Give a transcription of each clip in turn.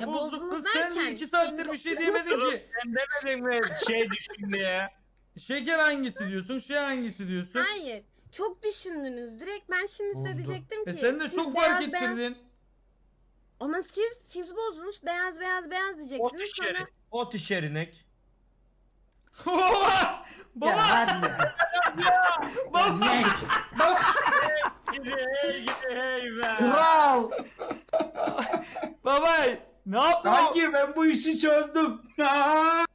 Ya bozduk kız bozdunuz sen de derken, iki saattir bir şey diyemedin ki. Sen demedin mi şey düşün diye? Şeker hangisi diyorsun, şey hangisi diyorsun? Hayır. Çok düşündünüz. Direkt ben şimdi size Bozdu. diyecektim ki. E sen de siz çok fark beyaz beyaz- ettirdin. Ama siz siz bozdunuz. Beyaz beyaz beyaz Ot diyecektiniz. Sonra Ot işerinek. Baba! Ya Baba! hadi ya. Baba! Ne? Gidi hey gidi hey be. Kral. Baba! Ne yaptın? o? Ben bu işi çözdüm.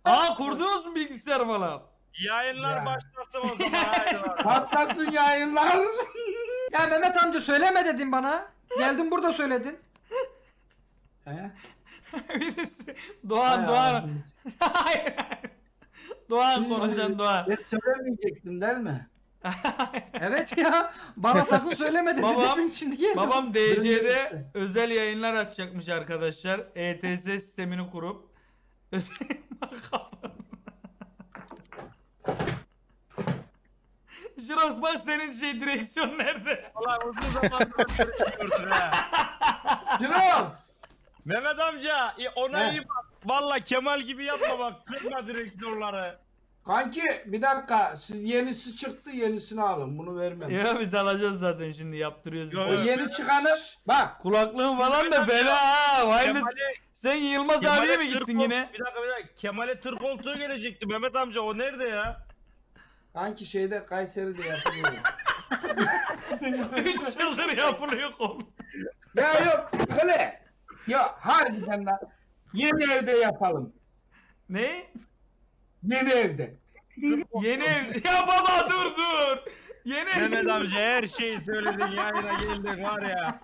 Aa kurdunuz mu bilgisayar falan? Yayınlar Ya. başlasın o zaman haydi bakalım. Patlasın yayınlar. Ya Mehmet amca söyleme dedin bana. Geldin burada söyledin. He? Birisi- Doğan, Hay Doğan. ağzınız. Hayır. Doğan konuşan Doğan. Ben söylemeyecektim değil mi? Evet ya. Bana sakın söyleme dedin. Babam- Şimdi geldim. Babam DC'de özel yayınlar açacakmış arkadaşlar. ETS sistemini kurup. Özel... Jiros bak senin şey direksiyon nerede? Ulan uzun zamandır görüşüyoruz ha. Jirox. Mehmet amca ona He. iyi bak. Valla Kemal gibi yapma bak. Kırma direksiyonları. Kanki bir dakika siz yenisi çıktı yenisini alın bunu vermem. Ya biz alacağız zaten şimdi yaptırıyoruz. Yo, O yo. yeni çıkanı bak Kulaklığın falan da fena ha. Vay be- Kemal'e Sen Yılmaz Kemal'e abiye mi tır gittin kol- yine? Bir dakika bir dakika. Kemal'e tır koltuğu gelecekti Mehmet amca o nerede ya? kanki şeyde Kayseri'de yapılıyor. 3 yıldır yapılıyor konu. ya yok öyle. Ya harbiden lan. Yeni evde yapalım. Ne? Yeni evde. Yeni ev. Ya baba dur dur. Yeni ev. Mehmet amca her şeyi söyledin yayına geldin var ya.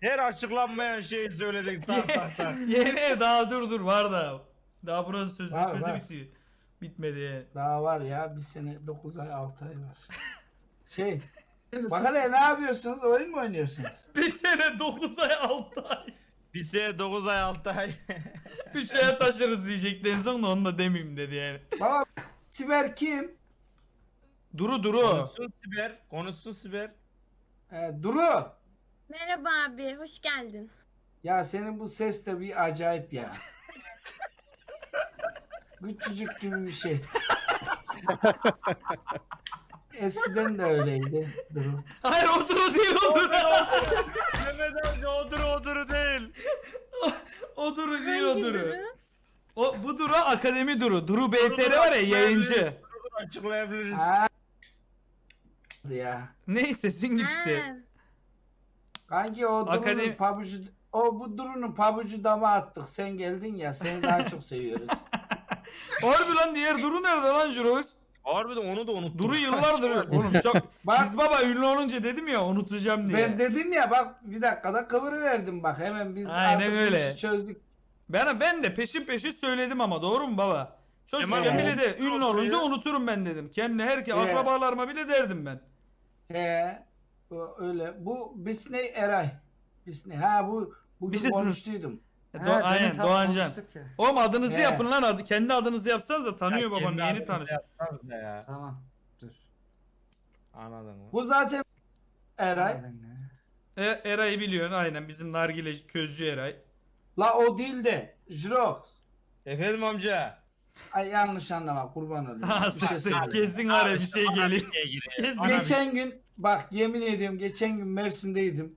Her açıklanmayan şeyi söyledin tak tak tak. Yeni ev daha dur dur var da. Daha buranın sözleşmesi Var, var. bitiyor. Bitmedi yani. Daha var ya bir sene 9 ay 6 ay var. Şey bak hele ne yapıyorsunuz oyun mu oynuyorsunuz? Bir sene 9 ay 6 ay. Sene 9 ay 6 ay. 3 aya taşırız diyecekti en son da onu da demeyeyim dedi yani. Baba Siber kim? Duru duru. Konuşsun Siber. Konuşsun Siber. Ee, Duru. merhaba abi. Hoş geldin. Ya senin bu ses de bir acayip ya. Küçücük gibi bir şey. Eskiden de öyleydi Duru. Hayır o duru değil o duru. Mehmet amca oduru oduru değil. o duru değil o duru. duru? O bu duru akademi duru. Duru BTR Duru var ya yayıncı. Duru açıklayabiliriz. Ha. Ya. Ney sesin gitti. Kanki o Duru'nun Akademi- pabucu o bu Duru'nun pabucu dama attık. Sen geldin ya seni daha çok seviyoruz. Harbi lan diğer duru nerede lan Jurox? Harbiden onu da unuttum. Duru yıllardır oğlum çok Bak biz baba ünlü olunca dedim ya unutacağım diye. ben dedim ya bak bir dakikada kıvırıverdim bak hemen biz Aynen artık bu öyle. işi çözdük. Ben ben de peşin peşin söyledim ama doğru mu baba? Çocukken Kemal bile de ünlü olunca unuturum ben dedim. Kendi herkes Evet. akrabalarıma bile derdim ben. He o- öyle. Bu Bisney Eray. Bisney. Ha bu bugün konuştuydum. Ha, Do- demin aynen tam Doğancan. konuştuk ya. Oğlum adınızı He. yapın lan adı. Kendi adınızı yapsanız da tanıyor Ya babam kendi yeni adınızı tanış. yapsanız da ya. Tamam. Dur. Anladın mı? Bu zaten Eray. Aynen ya. E, Eray'ı biliyorsun aynen bizim nargile közcü Eray. La o değil de Jirox. Efendim amca. Ay yanlış anlama kurban olayım. Ha Bir şey. Kesin var ya bir şey Bana geliyor. bir şey geliyor. Kesin. Geçen gün bak yemin ediyorum geçen gün Mersin'deydim.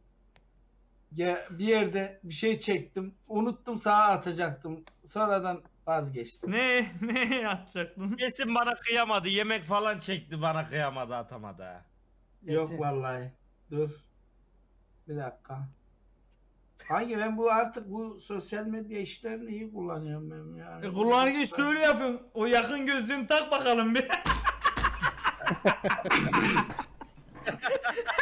Ya bir yerde bir şey çektim. Unuttum sağa atacaktım. Sonradan vazgeçtim. Ne ne yapacaktın? Kesin bana kıyamadı. Yemek falan çekti bana kıyamadı atamadı ha. Yok Kesin. vallahi. Dur. Bir dakika. Hangi ben bu artık bu sosyal medya işlerini iyi kullanıyorum ben yani. E, kullanıcı işte öyle yapıyorsun. O yakın gözlüğünü tak bakalım bir.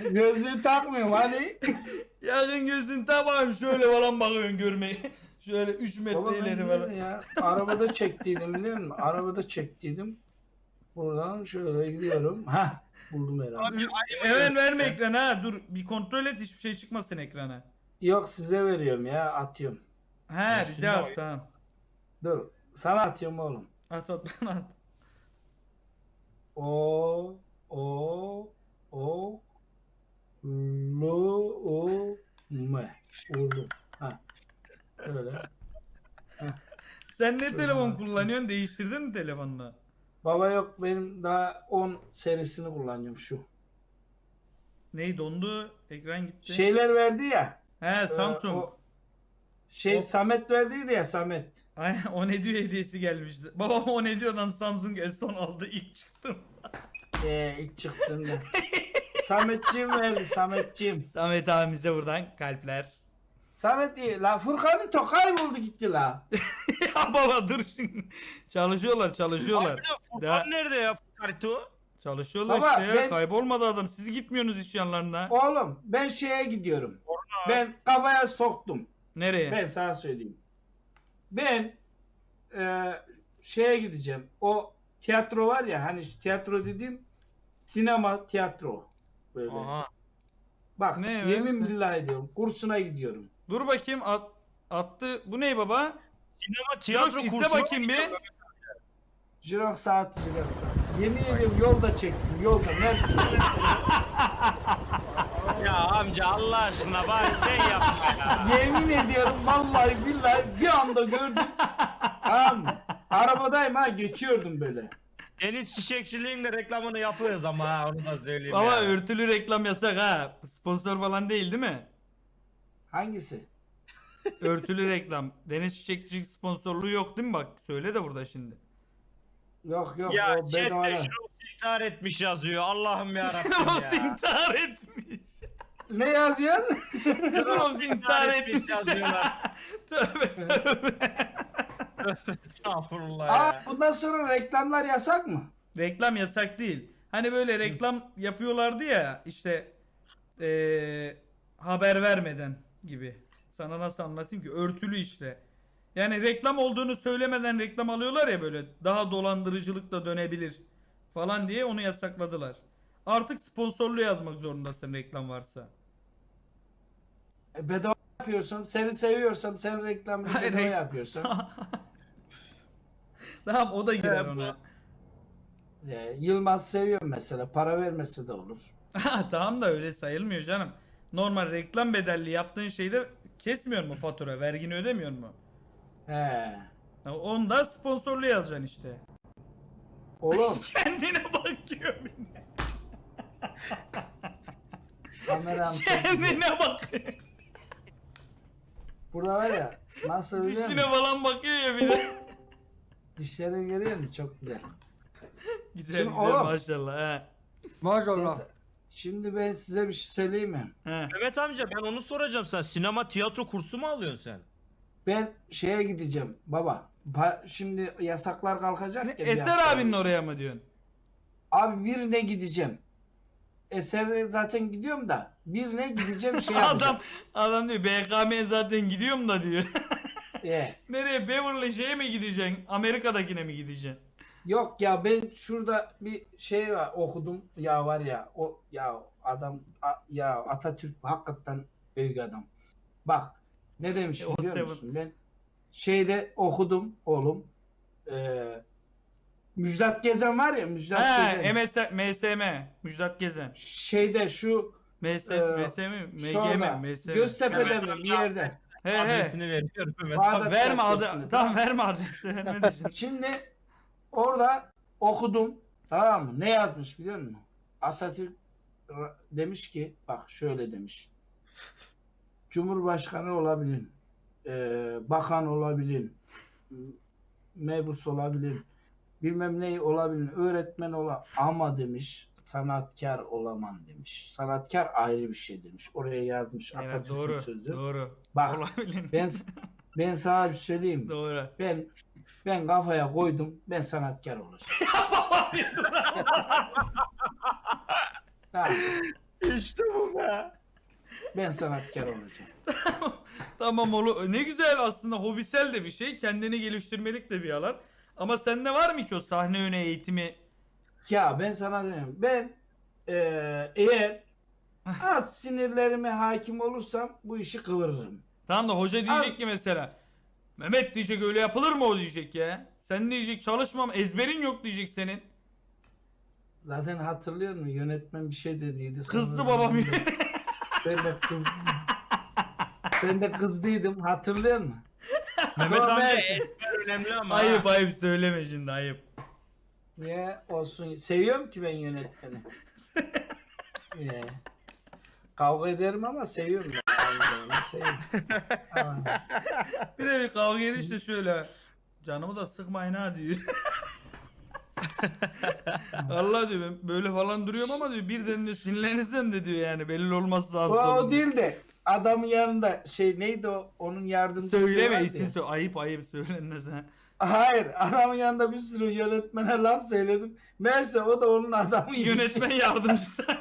Gözlüğü takmıyorum hani. yakın gözlüğünü tak bakayım şöyle falan bakıyorsun görmeyi. Şöyle 3 Baba metre ben ileri falan. ya? Arabada çektiydim biliyor musun? Arabada çektiydim. Buradan şöyle gidiyorum. Ha buldum herhalde. Abi, Hemen verme ekrana ha dur bir kontrol et hiçbir şey çıkmasın ekrana. Yok size veriyorum ya atıyorum. He bize at tamam. Dur. Sana atıyorum oğlum. At at bana at. O o o lo o Mı? Vurdum. Ha. Öyle. Sen ne telefon kullanıyorsun? Değiştirdin mi telefonunu? Baba yok benim daha 10 serisini kullanıyorum şu. Ney dondu? Ekran gitti. Şeyler verdi ya. He e, Samsung. o şey O- Samet verdiydi ya Samet. Aynen o ne diyor hediyesi gelmişti. Babam o ne diyordan Samsung S10 aldı ilk çıktım. Ee, ilk çıktığında. Sametciğim verdi Sametciğim. Samet abimize buradan kalpler. Samet iyi. La Furkan'ın to kayboldu gitti la. ya baba dur şimdi. Çalışıyorlar çalışıyorlar. Abi de Ya- Furkan nerede ya Furkanito? Çalışıyorlar Baba, işte ya. ben- Kaybolmadı adam. Siz gitmiyorsunuz iş yanlarına. Oğlum ben şeye gidiyorum. Ben kafaya soktum. Nereye? Ben sana söyleyeyim. Ben e, şeye gideceğim. O tiyatro var ya hani şu tiyatro dediğim sinema tiyatro. Böyle. Aha. Bak Ne yemin öyleyse? billahi diyorum. Kursuna gidiyorum. Dur bakayım at, attı. Bu ne baba? Sinema Tiyatro iste kursu. bakayım bir. Jirox saati jirox saati. Yemin ediyorum yolda çektim. Yolda. Mersin'de. Ya amca Allah aşkına bari sen yapma ya. yemin ediyorum vallahi billahi bir anda gördüm. tamam mı? Arabadayım ha geçiyordum böyle. Deniz çiçekçiliğin de reklamını yapıyoruz ama ha onu da söyleyeyim Baba ya. örtülü reklam yasak ha. Sponsor falan değil değil mi? Hangisi? Örtülü reklam. Deniz Çiçekçilik sponsorluğu yok değil mi bak? Söyle de burada şimdi. Yok yok Ya o bedava. chatte şunu intihar etmiş yazıyor. Allah'ım yarabbim Ross ya. intihar etmiş. Ne yazıyorsun? Ross intihar etmiş. yazıyorlar. tövbe tövbe. Estağfurullah Aa, ya. bundan sonra reklamlar yasak mı? reklam yasak değil. Hani böyle reklam yapıyorlardı ya işte eee, haber vermeden gibi. Sana nasıl anlatayım ki? Örtülü işte. Yani reklam olduğunu söylemeden reklam alıyorlar ya böyle daha dolandırıcılıkla dönebilir falan diye onu yasakladılar. Artık sponsorlu yazmak zorundasın reklam varsa. E, bedava yapıyorsun. Seni seviyorsam sen reklamını Hayır, bedava rek- yapıyorsun. Tamam o da girer He, bu- ona. E, Yılmaz seviyorum mesela. Para vermesi de olur. Ha, tamam da öyle sayılmıyor canım. Normal reklam bedelli yaptığın şeyde kesmiyor mu fatura? Vergini ödemiyor mu? He. Ha, Onda sponsorlu yazacaksın işte. Oğlum Kendine bakıyor de. kameram. Kendine bakıyor. Burada var ya nasıl biliyor Dişine musun? falan bakıyor ya bir de. Dişlerini görüyor musun? Çok güzel. güzel Şimdi güzel oğlum. maşallah. He. Maşallah. Neyse. Şimdi ben size bir şey söyleyeyim mi? He. Mehmet amca ben onu soracağım sen sinema tiyatro kursu mu alıyorsun sen? Ben şeye gideceğim baba. Ba- şimdi yasaklar kalkacak Ne, ya. bir Eser hafta abinin oraya mı diyorsun? Abi birine gideceğim. Eser'e zaten gidiyorum da birine gideceğim şey yapacağım. adam adam diyor BKM'ye zaten gidiyorum da diyor. Ee, Nereye Beverly şeye mi gideceksin? Amerika'dakine mi gideceksin? yok ya ben şurada bir şey var, okudum ya var ya o ya adam a- ya Atatürk hakikaten büyük adam. Bak ne demiş E, biliyor musun? Ben şeyde okudum oğlum. Ee, Müjdat Gezen var ya Müjdat He, Gezen. MS, MSM, Müjdat Gezen. Şeyde şu MS, Ee, MSM, şurada, MGM, MSM. Göztepe'de Evet, mi bir yerde. He he. Adresini veriyorum Bağdat amca. Verme Caddesi'nde, adı. tamam. Tamam verme adresi. De şimdi. Şimdi orada okudum. Tamam mı? Ne yazmış biliyor musun? Atatürk ra- demiş ki bak şöyle demiş. Cumhurbaşkanı olabilin. eee, bakan olabilin. m- Mebus olabilin. Bilmem ne olabilin. Öğretmen ola ama demiş sanatkar olamam demiş. Sanatkar ayrı bir şey demiş. Oraya yazmış Evet, Atatürk'ün doğru. sözü. Doğru. Bak Olabilir. ben ben sana bir şey söyleyeyim. mi? Doğru. Ben ben kafaya koydum. Ben sanatkar olacağım. Tamam, İşte bu be. ben sanatkar olacağım. tamam oğlum. Ne güzel aslında hobisel de bir şey. Kendini geliştirmelik de bir alan. Ama sende var mı ki o sahne öne eğitimi? Ya ben sana diyorum. Ben eee, eğer az sinirlerime hakim olursam bu işi kıvırırım. Tamam da hoca diyecek Az- ki mesela. Mehmet diyecek öyle yapılır mı o diyecek ya. Sen diyecek çalışmam ezberin yok diyecek senin. Zaten hatırlıyor musun? Yönetmen bir şey dediydi. sonra Kızdı ben babam. de- Ben de kızdım. Ben de kızdıydım hatırlıyor musun? Mehmet amca esmer önemli ama. ayıp ha. ayıp söyleme şimdi ayıp. Niye olsun? Seviyorum ki ben yönetmeni. Niye? Kavga ederim ama seviyorum. Ben. Kavga seviyorum. Ama Bir de bir kavga edin işte şöyle. Canımı da sıkmayın ha diyor. Allah diyor ben böyle falan duruyorum ama diyor birden diyor sinirlenirsem de diyor yani belli olmaz sağ o, o değil de adamın yanında şey neydi o onun yardımcısı Söyleme vardı isim ya. söyle. Ayıp ayıp söylenmez ha. Hayır adamın yanında bir sürü yönetmene laf söyledim. Meğerse o da onun adamıymış. Yönetmen yardımcısı.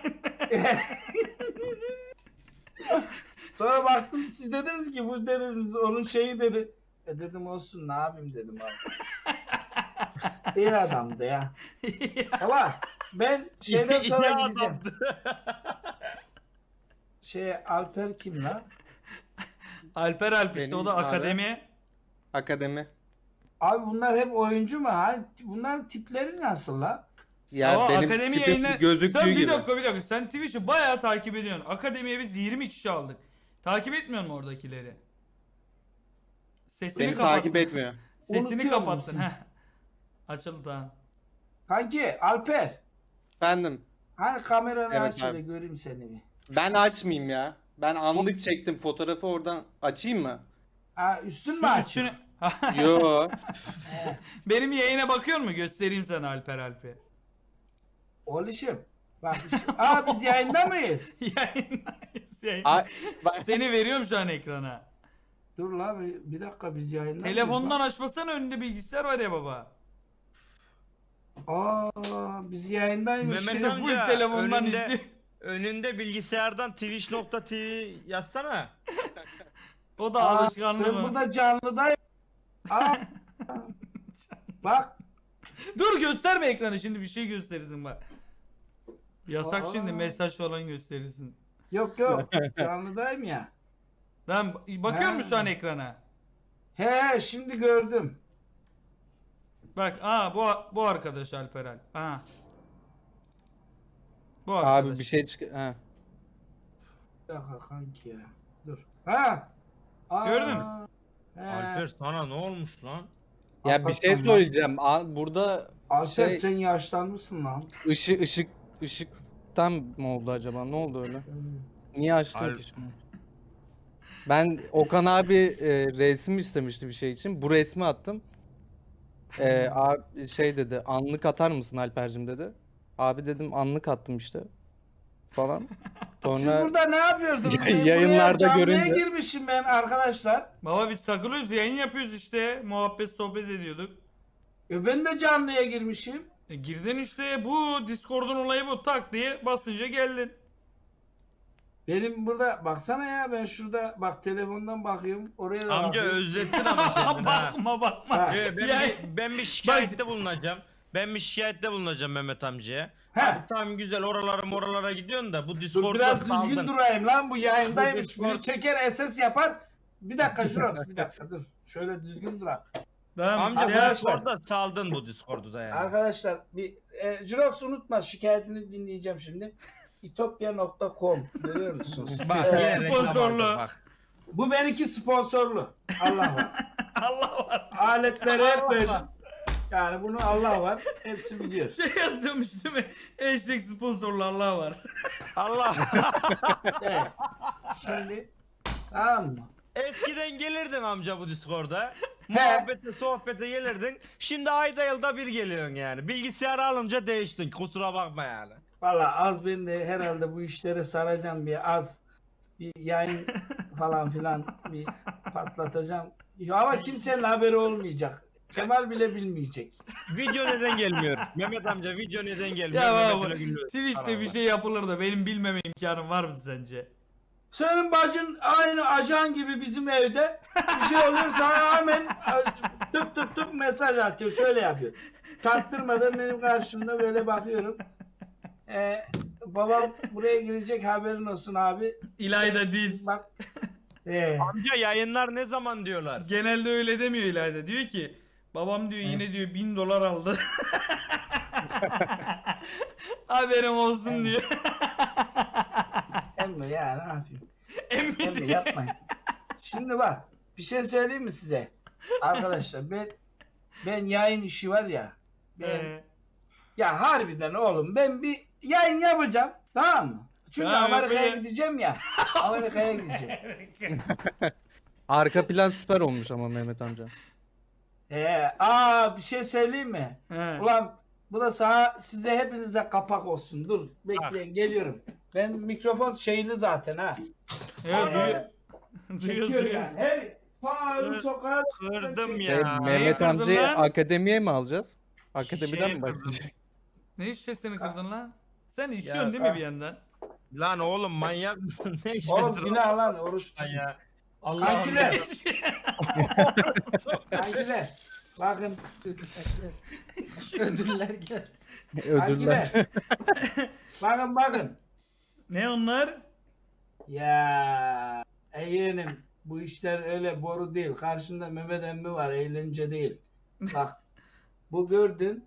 Sonra baktım siz dediniz ki bu dediniz onun şeyi dedi. E dedim olsun ne yapayım dedim abi. İyi adamdı ya. Ama ben şeyden sonra gideceğim. Şey Alper kim lan? Alper Alp işte Benim o da abi. akademi. Akademi. Abi bunlar hep oyuncu mu? Ha? Bunların tipleri nasıl la? Ya Ama benim akademi tipim yayına... gözüktüğü Sen bir gibi. dakika bir dakika sen Twitch'i bayağı takip ediyorsun. Akademiye biz 20 kişi aldık. Takip etmiyor musun oradakileri? Sesini Beni kapattın. takip etmiyor. Sesini Unutuyor kapattın. musun? Heh. Açıldı tamam. Kanki Alper. Efendim. Hani kameranı Evet aç şöyle göreyim seni bir. Ben açmayayım ya. Ben anlık çektim fotoğrafı oradan açayım mı? Ha üstün mü Şu aç? üstünü... Yo. Benim yayına bakıyor mu? Göstereyim sana Alper Alp'i. Oluşum. Bak. Aa biz yayında mıyız? Yayındayız yayın. Ay, bak, Seni veriyorum şu an ekrana. Dur la bir, bir dakika biz yayında mıyız? Telefondan açmasana önünde bilgisayar var ya baba. Aa biz yayındaymış. Mehmet Şimdi amca, full telefondan önünde- izliyor. Önünde bilgisayardan twitch.tv yazsana. O da Aa, alışkanlığı Ben mı? burada canlıdayım. Aa. Bak. Dur gösterme ekranı şimdi bir şey gösterirsin bak. Yasak Aa. şimdi mesaj falan gösterirsin. Yok yok. Canlıdayım ya. Ben bakıyor musun şu an ekrana? He şimdi gördüm. Bak aa bu bu arkadaş Alper Alp. Aha. Bu arkadaş. abi bir şey çık. Ha. Bir dakika kanki ya. Dur. Ha. Aa. Gördün mü? He. Alper sana ne olmuş lan? Ya bir şey Hakikaten lan. söyleyeceğim. A- Burada Alper şey- sen yaşlanmışsın lan. ışık ışık ışıktan mı oldu acaba? Ne oldu öyle? Niye açtın Al- ki şimdi? Ben Okan abi e, resim istemişti bir şey için. Bu resmi attım. E, abi şey dedi. Anlık atar mısın Alper'cim dedi. Abi dedim anlık attım işte. Falan. Siz Sonra burada ne yapıyordunuz? Ya- Ben buraya yayınlarda canlıya görünce- girmişim ben arkadaşlar. Baba biz takılıyoruz yayın yapıyoruz işte. Muhabbet sohbet ediyorduk. E ben de canlıya girmişim. E, girdin işte bu Discord'un olayı bu tak diye basınca geldin. Benim burada baksana ya ben şurada bak telefondan bakıyorum oraya da Amca bakıyorum. özlettin ama kendini ha. bakma bakma. Ha. Ee, ben, Yani- bir, ben bir şikayette bulunacağım. Ben bir şikayette bulunacağım Mehmet amcaya. He. Abi tamam güzel oralara moralara gidiyorsun da bu Dur Discord'da biraz düzgün durayım lan bu yayındaymış. Bu Biri Discord- çeker SS yapar. Bir dakika şurası bir dakika dur. Şöyle düzgün durak. Tamam, Amca bu Arkadaşlar- Discord'da saldın bu Discord'u da yani. Arkadaşlar bir e, Jirox unutma şikayetini dinleyeceğim şimdi. itopya.com görüyor musunuz? Bak Ee, yine reklam Sponsorlu. bak. bu benimki sponsorlu. Allah var. Allah var. Aletleri hep böyle. Yani bunu Allah var. Hepsi biliyor. Şey yazıyormuş değil mi? Hashtag sponsorlu Allah var. Allah. Evet. Şimdi tamam mı? Eskiden gelirdin amca bu Discord'a. Muhabbete sohbete gelirdin. Şimdi ayda yılda bir geliyorsun yani. Bilgisayarı alınca değiştin. Kusura bakma yani. Valla az ben de herhalde bu işlere saracağım bir az bir yayın falan filan bir patlatacağım. Ama kimsenin haberi olmayacak. Kemal bile bilmeyecek. Video neden gelmiyor? Mehmet amca video neden gelmiyor? Ya Mehmet. Twitch'te bir şey yapılır da benim bilmeme imkanım var mı sence? Senin bacın aynı ajan gibi bizim evde. Bir şey olursa hemen e, tık tık tık mesaj atıyor. Şöyle yapıyor. Taktırmadan benim karşımda böyle bakıyorum. Ee, babam buraya girecek haberin olsun abi. İlayda diz. Bak. Ee, Amca yayınlar ne zaman diyorlar? Genelde öyle demiyor İlayda. Diyor ki babam diyor yine diyor bin dolar aldı. Haberim olsun diyor. emmi ya ne yapayım? Emmi diyor. yapmayın. Şimdi bak bir şey söyleyeyim mi size? Arkadaşlar ben ben yayın işi var ya. Ben Ee, ya harbiden oğlum ben bir yayın yapacağım. Tamam mı? Çünkü Tamam, Amerika'ya yapayım. gideceğim ya. Amerika'ya gideceğim. Arka plan süper olmuş ama Mehmet amca. Ee, aa bir şey söyleyeyim mi? he. Ulan bu da sana size hepinize kapak olsun. Dur bekleyin geliyorum. Ben mikrofon şeyli zaten ha. Evet, duyuyor, duyuyoruz, çekiyor duyuyoruz. yani. Her Faruk Kır- sokağa Kırdım Şey, ya. Mehmet kırdın amcayı lan? akademiye mi alacağız? Akademiden Şişeye mi başlayacak? Ne iş sesini kırdın lan? Sen içiyorsun Ya, değil mi ha. bir yandan? Lan oğlum manyak mısın? Ne iş Oğlum günah lan oruç. ya? Allah Kankiler. Kankiler. Bakın Ödüller gel. Ödüller. kankiler. bakın bakın. ne onlar? Ya yeğenim bu işler öyle boru değil. Karşında Mehmet emmi var eğlence değil. Bak bu gördün